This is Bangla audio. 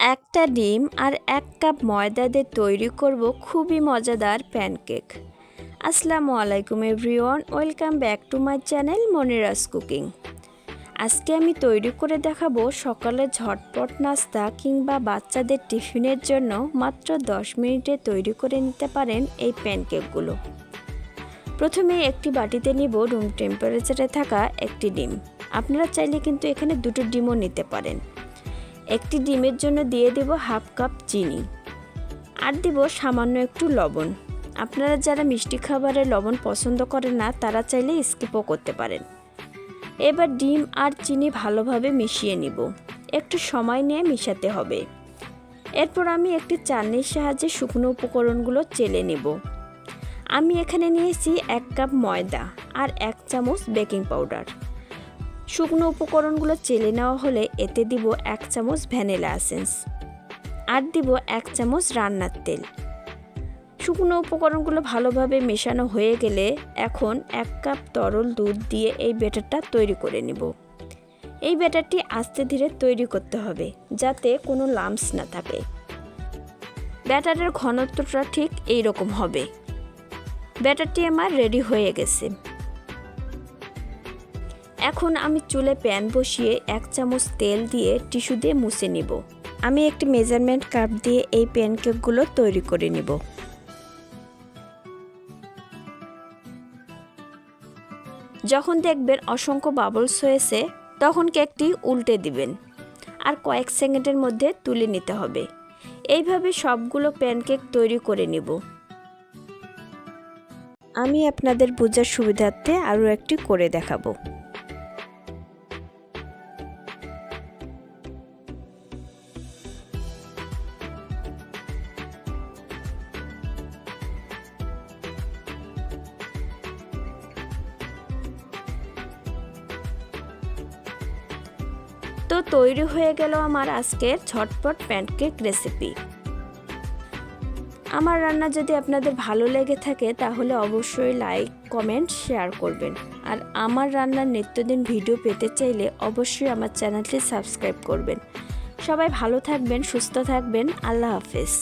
একটা ডিম আর এক কাপ ময়দা দিয়ে তৈরি করব খুবই মজাদার প্যানকেক। আসসালামু আলাইকুম everyone, welcome back to my channel Moniraj cooking. আজকে আমি তৈরি করে দেখাবো সকালে ঝটপট নাস্তা কিংবা বাচ্চাদের টিফিনের জন্য মাত্র 10 মিনিটে তৈরি করে নিতে পারেন এই প্যানকেকগুলো। প্রথমে একটি বাটিতে নিব রুম টেম্পারেচারে থাকা একটি ডিম। আপনারা চাইলে কিন্তু এখানে দুটো ডিমও নিতে পারেন। একটি ডিমের জন্য দিয়ে দেব হাফ কাপ চিনি। আর দিব সামান্য একটু লবণ। আপনারা যারা মিষ্টি খাবারে লবণ পছন্দ করেন না, তারা চাইলে স্কিপও করতে পারেন। এবার ডিম আর চিনি ভালোভাবে মিশিয়ে নিব। একটু সময় নিয়ে মিশাতে হবে। এরপর আমি একটি চালনির সাহায্যে শুকনো উপকরণগুলো চেলে নেব। আমি এখানে নিয়েছি এক কাপ ময়দা আর এক চামচ বেকিং পাউডার। শুকনো উপকরণগুলো চেলে নেওয়া হলে এতে দিব এক চামচ ভ্যানিলা এসেন্স আর দিব এক চামচ রান্নার তেল। শুকনো উপকরণগুলো ভালোভাবে মেশানো হয়ে গেলে এখন এক কাপ তরল দুধ দিয়ে এই ব্যাটারটা তৈরি করে নেব। এই ব্যাটারটি আস্তে ধীরে তৈরি করতে হবে যাতে কোনো লাম্পস না থাকে। ব্যাটারের ঘনত্বটা ঠিক এই রকম হবে। ব্যাটারটি আমার রেডি হয়ে গেছে। এখন আমি চুলে প্যান বসিয়ে এক চামচ তেল দিয়ে টিস্যু দিয়ে মুছে নিব। আমি একটি মেজারমেন্ট কাপ দিয়ে এই প্যানকেকগুলো তৈরি করে নিব। যখন দেখবেন অসংখ্য বাবলস হয়েছে, তখন কেকটি উল্টে দিবেন। আর কয়েক সেকেন্ডের মধ্যে তুলে নিতে হবে। এইভাবে সবগুলো প্যানকেক তৈরি করে নিব। আমি আপনাদের বোঝার সুবিধার্থে আরও একটি করে দেখাবো। তো তৈরি হয়ে গেল আমার আজকের ঝটপট প্যানকেক রেসিপি আমার রান্না যদি আপনাদের ভালো লেগে থাকে, তাহলে অবশ্যই লাইক কমেন্ট শেয়ার করবেন। আর আমার রান্নার নিত্যদিন ভিডিও পেতে চাইলে অবশ্যই আমার চ্যানেলটি সাবস্ক্রাইব করবেন। সবাই ভালো থাকবেন, সুস্থ থাকবেন, আল্লাহ হাফেজ।